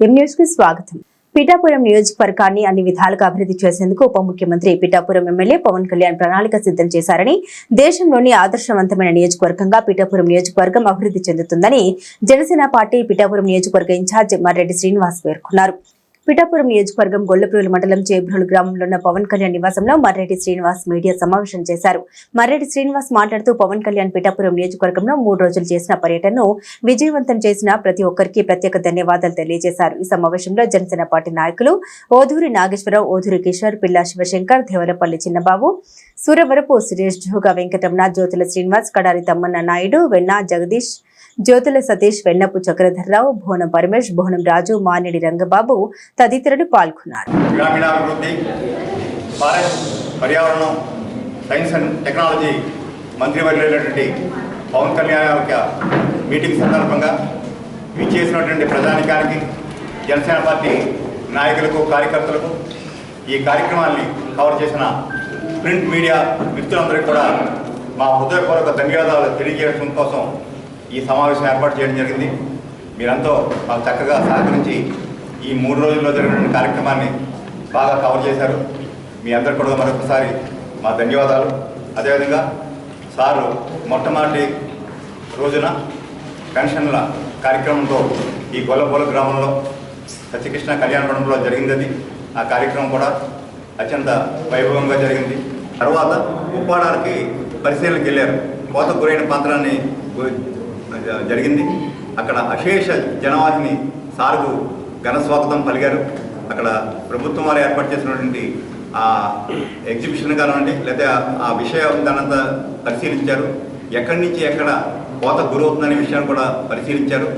కి స్వాగతం. పిఠాపురం నియోజకవర్గాన్ని అన్ని విధాలుగా అభివృద్ధి చేసేందుకు ఉప ముఖ్యమంత్రి పిఠాపురం ఎమ్మెల్యే పవన్ కళ్యాణ్ ప్రణాళిక సిద్ధం చేశారని దేశంలోని ఆదర్శవంతమైన నియోజకవర్గంగా పిఠాపురం నియోజకవర్గం అభివృద్ధి చెందుతుందని జనసేన పార్టీ పిఠాపురం నియోజకవర్గ ఇన్ఛార్జ్ మర్రెడ్డి శ్రీనివాస్ పేర్కొన్నారు. పిఠాపురం నియోజకవర్గం గొల్లపురుల మండలం చేబ్రోలు గ్రామంలో ఉన్న పవన్ కళ్యాణ్ నివాసంలో మర్రెడ్డి శ్రీనివాస్ మీడియా సమావేశం చేశారు. మర్రెడ్డి శ్రీనివాస్ మాట్లాడుతూ పవన్ కళ్యాణ్ పిఠాపురం నియోజకవర్గంలో మూడు రోజులు చేసిన పర్యటనను విజయవంతం చేసిన ప్రతి ఒక్కరికి ప్రత్యేక ధన్యవాదాలు తెలియజేశారు. ఈ సమావేశంలో జనసేన పార్టీ నాయకులు ఓధూరి నాగేశ్వరరావు ఓధూరి కిషోర్ పిల్లా శివశంకర్ దేవరపల్లి చిన్నబాబు సూరవరపు సురేష్ జోగా వెంకటరమణ జ్యోతుల శ్రీనివాస్ కడారి తమ్మన్న నాయుడు వెన్నా జగదీష్ జ్యోతుల సతీష్ వెన్నపు చక్రధర్రావు భువనం పరమేష్ భువనం రాజు మానేడి రంగబాబు తదితరులు పాల్గొన్నారు. పర్యావరణం సైన్స్ అండ్ టెక్నాలజీ మంత్రివర్యులైనటువంటి పవన్ కళ్యాణ్ యొక్క మీటింగ్ సందర్భంగా విచ్చేసినటువంటి ప్రధానికానికి జనసేన పార్టీ నాయకులకు కార్యకర్తలకు ఈ కార్యక్రమాన్ని కవర్ చేసిన ప్రింట్ మీడియా మిత్రులందరికీ కూడా మా హృదయపూర్వక ధన్యవాదాలు తెలియజేయడం కోసం ఈ సమావేశం ఏర్పాటు చేయడం జరిగింది. మీరంతా మాకు చక్కగా సహకరించి ఈ మూడు రోజుల్లో జరిగిన కార్యక్రమాన్ని బాగా కవర్ చేశారు. మీ అందరు కూడా మరొకసారి మా ధన్యవాదాలు. అదేవిధంగా సారు మొట్టమొదటి రోజున పెన్షన్ల కార్యక్రమంతో ఈ గొల్లబోల గ్రామంలో సత్యకృష్ణ కళ్యాణపురంలో జరిగింది అది. ఆ కార్యక్రమం కూడా అత్యంత వైభవంగా జరిగింది. తర్వాత ఉప్పాడానికి పరిశీలనకి వెళ్ళారు. కోత గురైన పాత్రాన్ని జరిగింది. అక్కడ అశేష జనవాహిని సార్కు ఘన స్వాగతం పలిగారు అక్కడ ప్రభుత్వం వారు ఏర్పాటు చేసినటువంటి ఆ ఎగ్జిబిషన్ కానివ్వండి లేదా ఆ విషయం దానంతా పరిశీలించారు. ఎక్కడి నుంచి ఎక్కడ కోత గురవుతుందనే విషయాన్ని కూడా పరిశీలించారు.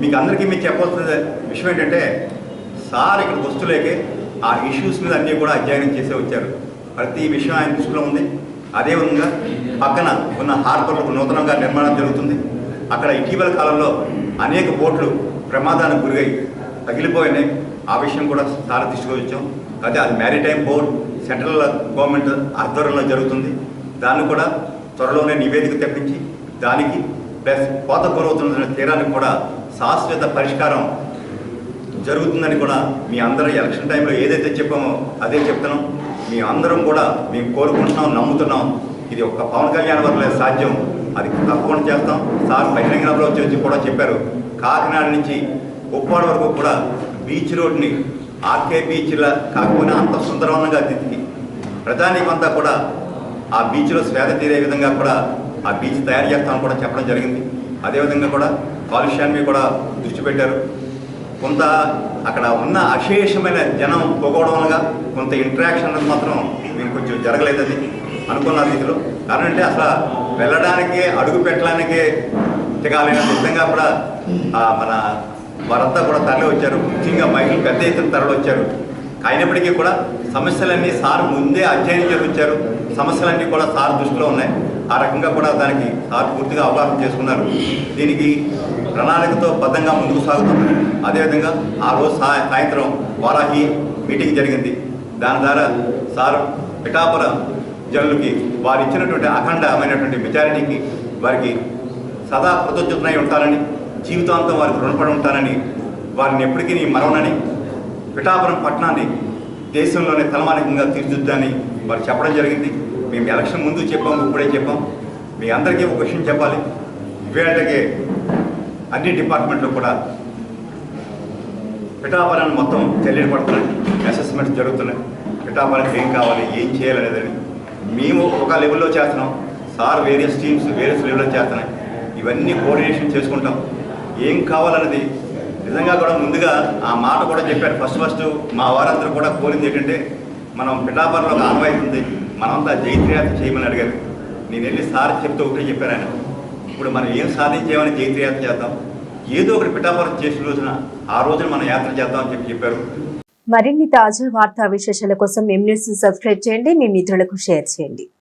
మీకు అందరికీ మీరు చెప్పవలసిన విషయం ఏంటంటే సార్ ఇక్కడ వస్తులేకే ఆ ఇష్యూస్ మీద అన్నీ కూడా అధ్యయనం చేసే వచ్చారు. ప్రతి విషయం ఆయన దృష్టిలో ఉంది. అదేవిధంగా పక్కన ఉన్న హార్బర్లకు నూతనంగా నిర్మాణం జరుగుతుంది. అక్కడ ఇటీవల కాలంలో అనేక బోట్లు ప్రమాదానికి గురై తగిలిపోయినాయి. ఆ విషయం కూడా చాలా తీసుకొచ్చాం అయితే అదే అది మ్యారిటైమ్ బోర్డ్ సెంట్రల్ గవర్నమెంట్ ఆధ్వర్యంలో జరుగుతుంది. దాన్ని కూడా త్వరలోనే నివేదిక తెప్పించి దానికి ప్లస్ కోత గురవుతున్న తీరానికి కూడా శాశ్వత పరిష్కారం జరుగుతుందని కూడా మీ అందరూ ఎలక్షన్ టైంలో ఏదైతే చెప్పామో అదే చెప్తున్నాం. మీ అందరం కూడా మేము కోరుకుంటున్నాం నమ్ముతున్నాం. ఇది ఒక పవన్ కళ్యాణ్ వల్ల సాధ్యం. అది తప్పకుండా చేస్తాం. సార్ బహిరంగ సభలో వచ్చి కూడా చెప్పారు. కాకినాడ నుంచి ఉప్పాడ వరకు కూడా బీచ్ రోడ్ని ఆర్కే బీచ్లా కాకపోయినా అంత సుందరవనంగా దిద్ది ప్రధానికంతా కూడా ఆ బీచ్లో స్వేద తీరే విధంగా కూడా ఆ బీచ్ తయారు చేస్తామని కూడా చెప్పడం జరిగింది. అదేవిధంగా కూడా కాలుష్యాన్ని కూడా దృష్టి పెట్టారు. కొంత అక్కడ ఉన్న అశేషమైన జనం పోగవడం వల్ల కొంత ఇంటరాక్షన్ అనేది మాత్రం మేము కొంచెం జరగలేదని అనుకున్న రీతిలో. కారణం అంటే అసలు వెళ్ళడానికి అడుగు పెట్టడానికి తిగాలైన విధంగా కూడా మన వారంతా కూడా తరలి వచ్చారు. ముఖ్యంగా మహిళలు పెద్ద ఎత్తున తరలి వచ్చారు. అయినప్పటికీ కూడా సమస్యలన్నీ సార్ ముందే అధ్యయనం చేసి వచ్చారు. సమస్యలన్నీ కూడా సార్ దృష్టిలో ఉన్నాయి. ఆ రకంగా కూడా దానికి సార్ పూర్తిగా అవగాహన చేసుకున్నారు. దీనికి ప్రణాళికతో బద్ధంగా ముందుకు సాగుతుంది అదేవిధంగా ఆ రోజు సాయంత్రం వారాహి మీటింగ్ జరిగింది. దాని ద్వారా సార్ పిఠాపుర జనులకి వారు ఇచ్చినటువంటి అఖండమైనటువంటి మెజారిటీకి వారికి సదా కృతజ్ఞతనై ఉంటారని జీవితాంతం వారికి రుణపడి ఉంటానని వారిని ఎప్పటికీ నీ మరవనని పిఠాపురం పట్టణాన్ని దేశంలోనే తలమానికంగా తీర్చిదిద్దని వారు చెప్పడం జరిగింది. మేము ఎలక్షన్ ముందు చెప్పాం ఇప్పుడే చెప్పాం. మీ అందరికీ ఒక విషయం చెప్పాలి. ఇవేటకే అన్ని డిపార్ట్మెంట్లు కూడా పిఠాపురాన్ని మొత్తం తెలియపడుతున్నాయి. అసెస్మెంట్స్ జరుగుతున్నాయి. పిఠాపురానికి ఏం కావాలి ఏం చేయాలనేదని మేము ఒక లెవెల్లో చేస్తున్నాం. సార్ వేరియస్ టీమ్స్ వేరియస్ లెవెల్లో చేస్తున్నాయి. ఇవన్నీ కోఆర్డినేషన్ చేసుకుంటాం. ఏం కావాలన్నది నిజంగా కూడా ముందుగా ఆ మాట కూడా చెప్పారు. ఫస్ట్ ఫస్ట్ మా వారందరూ కూడా కోరింది ఏంటంటే మనం పిఠాపురంలో ఒక మనంతా జైత్రయాత్ర చేయమని అడిగారు. నేను వెళ్ళి సార్ చెప్తూ ఒకటే చెప్పారు ఆయన. ఇప్పుడు మనం ఏం సాధించేమని జైత్రయాత్ర చేద్దాం? ఏదో ఒకటి పిఠాపురం చేసిన రోజున ఆ రోజున మనం యాత్ర చేద్దాం అని చెప్పి చెప్పారు. మరిన్ని తాజా వార్తా విశేషాల కోసం ఎంన్యూస్ సబ్స్క్రైబ్ చేయండి మీ మిత్రులకు షేర్ చేయండి.